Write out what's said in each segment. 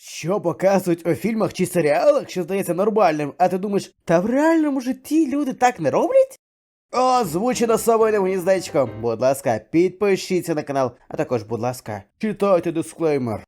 Що показують у фільмах чи серіалах, що здається нормальним, а ти думаєш, та в реальному житті люди так не роблять? Озвучено собою гніздечком. Будь ласка, підпишіться на канал, а також, будь ласка, читайте дисклеймер.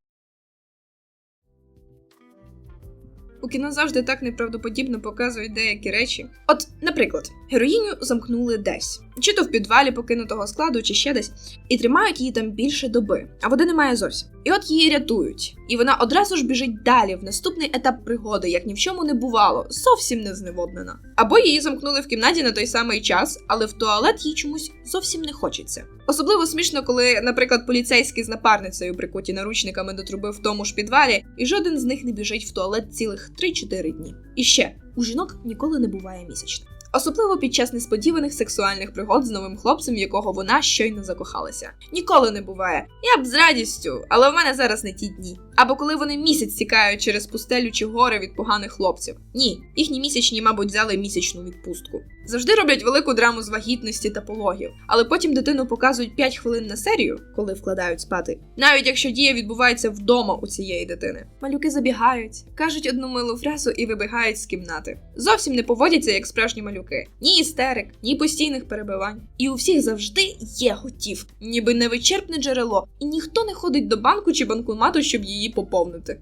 У кіно завжди так неправдоподібно показують деякі речі. От, наприклад, героїню замкнули десь, чи то в підвалі покинутого складу, чи ще десь, і тримають її там більше доби, а води немає зовсім. І от її рятують, і вона одразу ж біжить далі в наступний етап пригоди, як ні в чому не бувало, зовсім не зневоднена. Або її замкнули в кімнаті на той самий час, але в туалет їй чомусь зовсім не хочеться. Особливо смішно, коли, наприклад, поліцейські з напарницею прикуті наручниками до труби в тому ж підвалі, і жоден з них не біжить в туалет цілих 3-4 дні. І ще у жінок ніколи не буває місячних. Особливо під час несподіваних сексуальних пригод з новим хлопцем, в якого вона щойно закохалася. Ніколи не буває. Я б з радістю, але в мене зараз не ті дні. Або коли вони місяць тікають через пустелю чи гори від поганих хлопців. Ні, їхні місячні, мабуть, взяли місячну відпустку. Завжди роблять велику драму з вагітності та пологів, але потім дитину показують 5 хвилин на серію, коли вкладають спати. Навіть якщо дія відбувається вдома у цієї дитини. Малюки забігають, кажуть одну милу фразу і вибігають з кімнати. Зовсім не поводяться як справжні малюки. Ні істерик, ні постійних перебивань. І у всіх завжди є готів, ніби невичерпне джерело, і ніхто не ходить до банку чи банкомату, щоб її поповнити.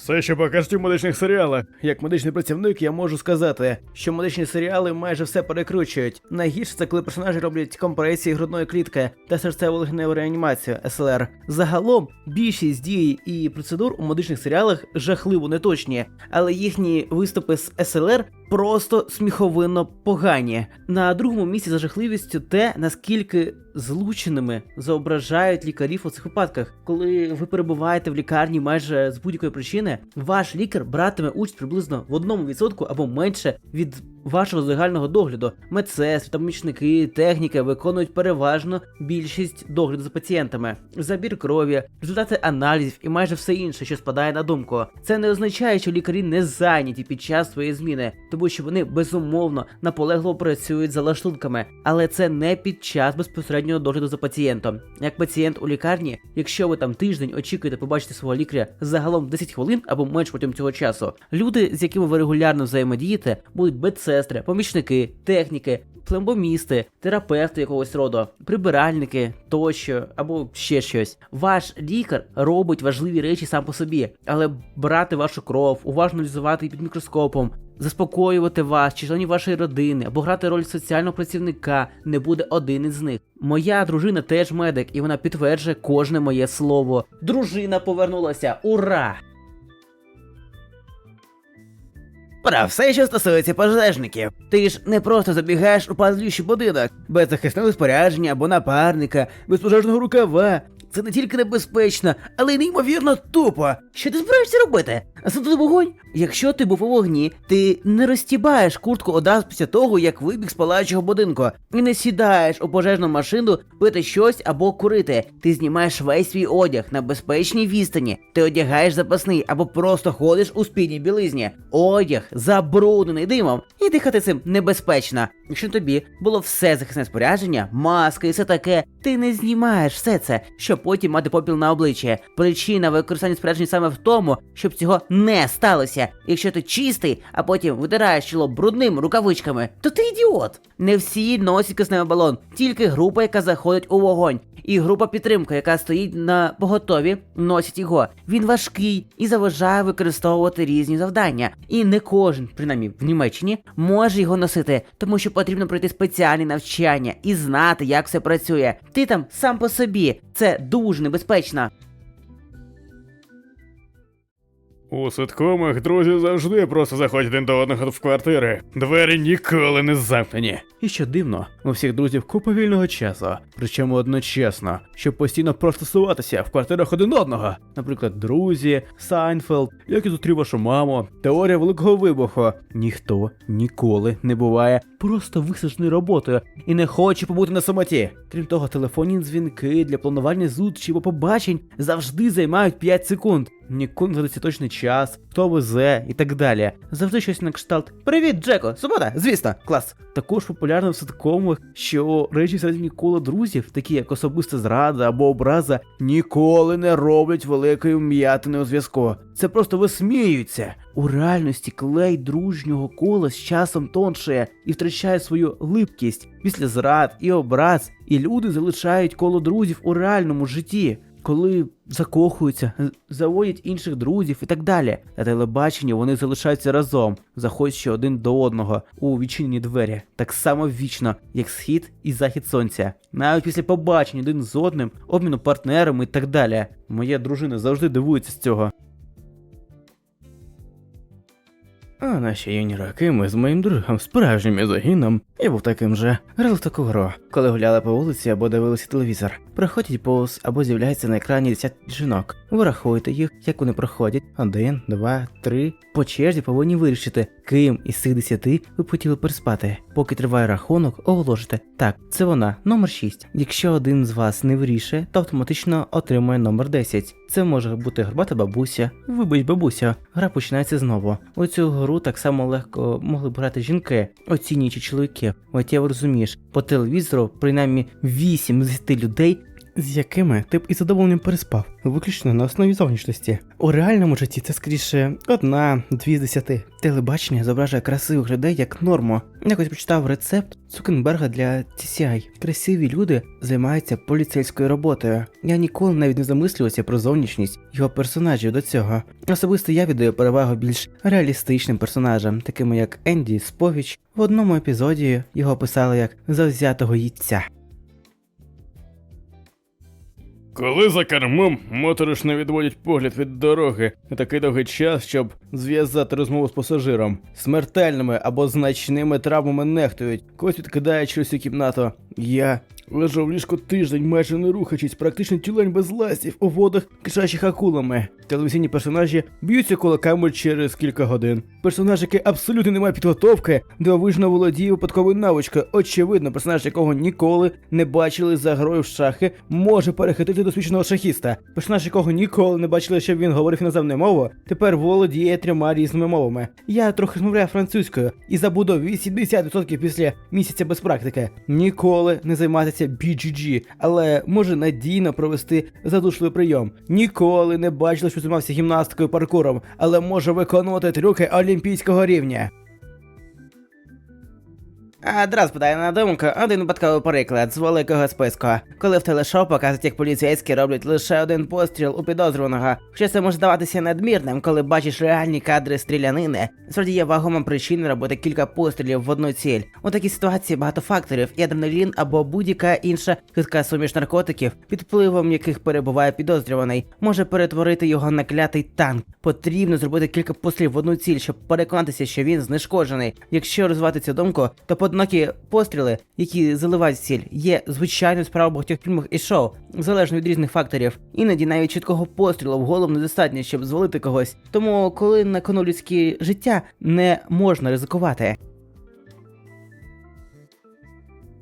Все, що покажуть у медичних серіалах. Як медичний працівник, я можу сказати, що медичні серіали майже все перекручують. Найгірше це коли персонажі роблять компресії грудної клітки та серцево-легневу реанімацію СЛР. Загалом більшість дій і процедур у медичних серіалах жахливо неточні, але їхні виступи з СЛР просто сміховинно погані. На другому місці за жахливістю те, наскільки злученими зображають лікарів у цих випадках. Коли ви перебуваєте в лікарні майже з будь-якої причини, ваш лікар братиме участь приблизно в одному відсотку або менше від вашого загального догляду. Медсестри помічники, техніка виконують переважно більшість догляду за пацієнтами, забір крові, результати аналізів і майже все інше, що спадає на думку. Це не означає, що лікарі не зайняті під час своєї зміни, тому що вони безумовно наполегливо працюють за лаштунками, але це не під час безпосереднього догляду за пацієнтом. Як пацієнт у лікарні, якщо ви там тиждень очікуєте побачити свого лікаря загалом 10 хвилин або менш протягом цього часу, люди, з якими ви регулярно взаємодієте, будуть медсестри, помічники, техніки. Плембомісти, терапевти якогось роду, прибиральники тощо або ще щось. Ваш лікар робить важливі речі сам по собі, але брати вашу кров, уважно аналізувати її під мікроскопом, заспокоювати вас, чи членів вашої родини, або грати роль соціального працівника не буде один із них. Моя дружина теж медик, і вона підтверджує кожне моє слово. Дружина повернулася! Ура! Про все, що стосується пожежників. Ти ж не просто забігаєш у падаючий будинок, без захисного спорядження або напарника, без пожежного рукава. Це не тільки небезпечно, але й неймовірно тупо. Що ти збираєшся робити? Засадити вогонь? Якщо ти був у вогні, ти не розтібаєш куртку одразу після того, як вибіг з палаючого будинку, і не сідаєш у пожежну машину пити щось або курити. Ти знімаєш весь свій одяг на безпечній відстані. Ти одягаєш запасний або просто ходиш у спідній білизні. Одяг забруднений димом, і дихати цим небезпечно. Якщо тобі було все захисне спорядження, маски і все таке, ти не знімаєш все це, щоб потім мати попіл на обличчі. Причина використання спорядження саме в тому, щоб цього не сталося. Якщо ти чистий, а потім витираєш чоло брудними рукавичками, то ти ідіот. Не всі носять кисневий балон, тільки група, яка заходить у вогонь. І група підтримки, яка стоїть на поготові, носить його. Він важкий і заважає використовувати різні завдання. І не кожен, принаймні в Німеччині, може його носити, тому що потрібно пройти спеціальні навчання і знати, як все працює. Ти там сам по собі. Це дуже небезпечно. У ситкомах друзі завжди просто заходять один до одного в квартири. Двері ніколи не замкнені. І що дивно, у всіх друзів купа вільного часу, причому одночасно, щоб постійно простосуватися в квартирах один одного. Наприклад, друзі, Сайнфелд, як я зустрів вашу маму, теорія великого вибуху. Ніхто ніколи не буває просто виснажений роботою і не хоче побути на самоті. Крім того, телефонні дзвінки для планування зустрічей або побачень завжди займають 5 секунд. Ніколи не здається точний час, хто везе і так далі. Завжди щось на кшталт. Привіт, Джеко! Субота! Звісно, клас! Також популярно в ситкомах, що речі серед коло друзів, такі як особиста зрада або образа, ніколи не роблять великої вм'ятини у зв'язку. Це просто висміюється. У реальності клей дружнього кола з часом тоншає і втрачає свою липкість після зрад і образ, і люди залишають коло друзів у реальному житті. Коли закохуються, заводять інших друзів і так далі. На телебаченні вони залишаються разом, заходячи один до одного у відчинені двері, так само вічно, як схід і захід сонця. Навіть після побачень один з одним, обміну партнерами і так далі. Моя дружина завжди дивується з цього. А наші юні роки ми з моїм другом, справжнім ізогіном, я був таким же, грали в таку гру, коли гуляли по вулиці або дивилися телевізор. Проходять повз або з'являється на екрані десят жінок. Ви рахуєте їх, як вони проходять. Один, два, три. По черзі повинні вирішити, ким із цих десяти ви б хотіли переспати. Поки триває рахунок, оголошите. Так, це вона, номер 6. Якщо один з вас не вирішує, то автоматично отримує номер 10. Це може бути горбата бабуся. Вибач, бабуся. Гра починається знову. У цю гру так само легко могли б грати жінки, оцінюючи чоловіків. От я розумієш, по телевізору принаймні 8 з 10 людей. З якими ти б із задоволенням переспав, виключно на основі зовнішності. У реальному житті це скоріше одна, дві з десяти. Телебачення зображує красивих людей як норму. Якось почитав рецепт Цукенберга для TCI. Красиві люди займаються поліцейською роботою. Я ніколи навіть не замислювався про зовнішність його персонажів до цього. Особисто я віддаю перевагу більш реалістичним персонажам, такими як Енді Сповіч. В одному епізоді його описали як завзятого їдця. Коли за кермом моторошно відводять погляд від дороги на такий довгий час, щоб зв'язати розмову з пасажиром. Смертельними або значними травмами нехтують. Когось відкидає щось у кімнату. Я лежав в ліжку тиждень, майже не рухаючись, практично тюлень без ластів у водах, кишачих акулами. Телевізійні персонажі б'ються кулаками через кілька годин. Персонаж, який абсолютно не має підготовки, дивовижно володіє випадковою навичкою. Очевидно, персонаж, якого ніколи не бачили за грою в шахи, може перехитрити досвідченого шахіста. Персонаж, якого ніколи не бачили, щоб він говорив іноземною мовою, тепер володіє трьома різними мовами. Я трохи розмовляю французькою і забуду 80% після місяця без практики. Ніколи не займатися BGG, але може надійно провести задушливий прийом. Ніколи не бачили, що займався гімнастикою паркуром, але може виконувати трюки олімпійського рівня. Одразу подає на думку один випадковий приклад з великого списку. Коли в телешоу показують, як поліцейські роблять лише один постріл у підозрюваного. Хоча це може здаватися надмірним, коли бачиш реальні кадри стрілянини. Справді є вагома причина робити кілька пострілів в одну ціль. У такій ситуації багато факторів, і адреналін або будь-яка інша хитка суміш наркотиків, під впливом яких перебуває підозрюваний, може перетворити його на клятий танк. Потрібно зробити кілька пострілів в одну ціль, щоб переконатися, що він знешкоджений. Якщо розвивати цю думку, то поодинокі постріли, які заливають ціль, є звичайною справою багатьох фільмах і шоу, залежно від різних факторів. Іноді навіть чіткого пострілу в голову недостатньо, щоб звалити когось. Тому, коли на кону людське життя, не можна ризикувати.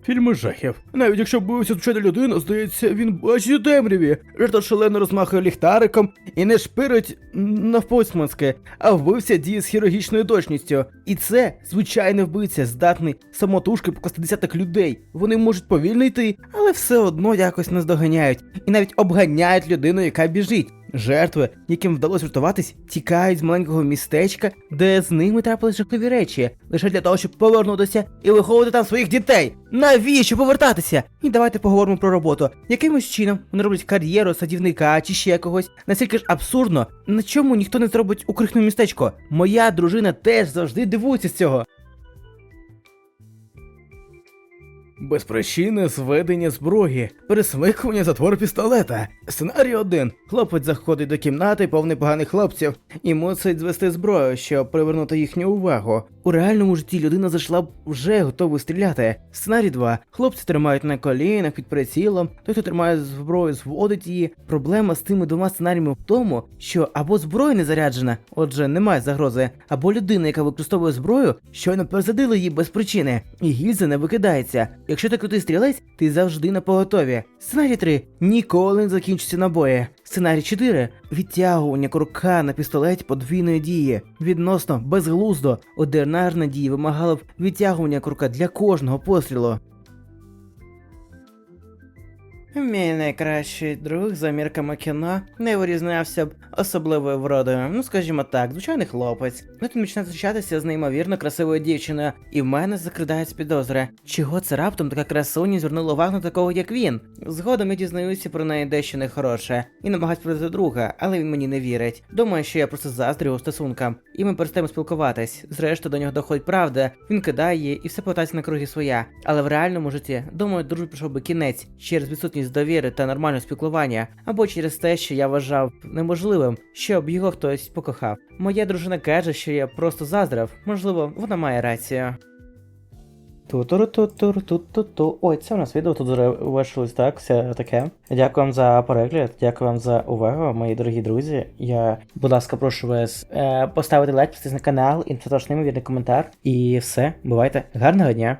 Фільми жахів. Навіть якщо бився звичайна людина, здається, він бачить у темряві. Жертва шалено розмахує ліхтариком і не шпирить навпоцьманське, а вбився діє з хірургічною точністю. І це звичайний вбивця, здатний самотужки покласти десяток людей. Вони можуть повільно йти, але все одно якось наздоганяють і навіть обганяють людину, яка біжить. Жертви, яким вдалося врятуватись, тікають з маленького містечка, де з ними трапились жахливі речі, лише для того, щоб повернутися і виховувати там своїх дітей. Навіщо повертатися? І давайте поговоримо про роботу. Якимось чином вони роблять кар'єру садівника чи ще когось. Настільки ж абсурдно, на чому ніхто не зробить укрихне містечко. Моя дружина теж завжди дивується з цього. Без причини зведення зброї, пересмикування затвор пістолета. Сценарій один. Хлопець заходить до кімнати, повний поганих хлопців, і мусить звести зброю, щоб привернути їхню увагу. У реальному житті людина зайшла б вже готова стріляти. Сценарій 2. Хлопці тримають на колінах під прицілом, той, хто тримає зброю, зводить її. Проблема з цими двома сценаріями в тому, що або зброя не заряджена, отже, немає загрози, або людина, яка використовує зброю, щойно перезадила її без причини, і гільза не викидається. Якщо ти крутий стрілець, ти завжди на поготові. Сценарій 3. Ніколи не закінчиться набої. Сценарій 4. Відтягування курка на пістолеті подвійної дії. Відносно безглуздо. Одинарна дія вимагала б відтягування курка для кожного пострілу. Мій найкращий друг за мірками кіно не вирізнявся б особливою вродою. Ну, скажімо так, звичайний хлопець. Ну, він почне зустрічатися з неймовірно красивою дівчиною, і в мене закрадають підозри. Чого це раптом така красуня звернула увагу на такого, як він? Згодом я дізнаюся про неї дещо нехороше і намагаюсь продати друга, але він мені не вірить. Думаю, що я просто заздрю його стосункам, і ми перестаємо спілкуватись. Зрештою, до нього доходить правда, він кидає її і все повертається на круги своя. Але в реальному житті, думаю, дружбі прийшов би кінець через відсутність довіри та нормального спілкування, або через те, що я вважав неможливим, щоб його хтось покохав. Моя дружина каже, що я просто заздрив. Можливо, вона має рацію. Ту-туру-ту-туру-ту-ту-ту. Ой, це у нас відео тут завершилось так, все таке. Дякую вам за перегляд, дякую вам за увагу, мої дорогі друзі. Я, будь ласка, прошу вас е, поставити лайк, підписатись на канал і ваш неймовірний коментар. І все, бувайте. Гарного дня!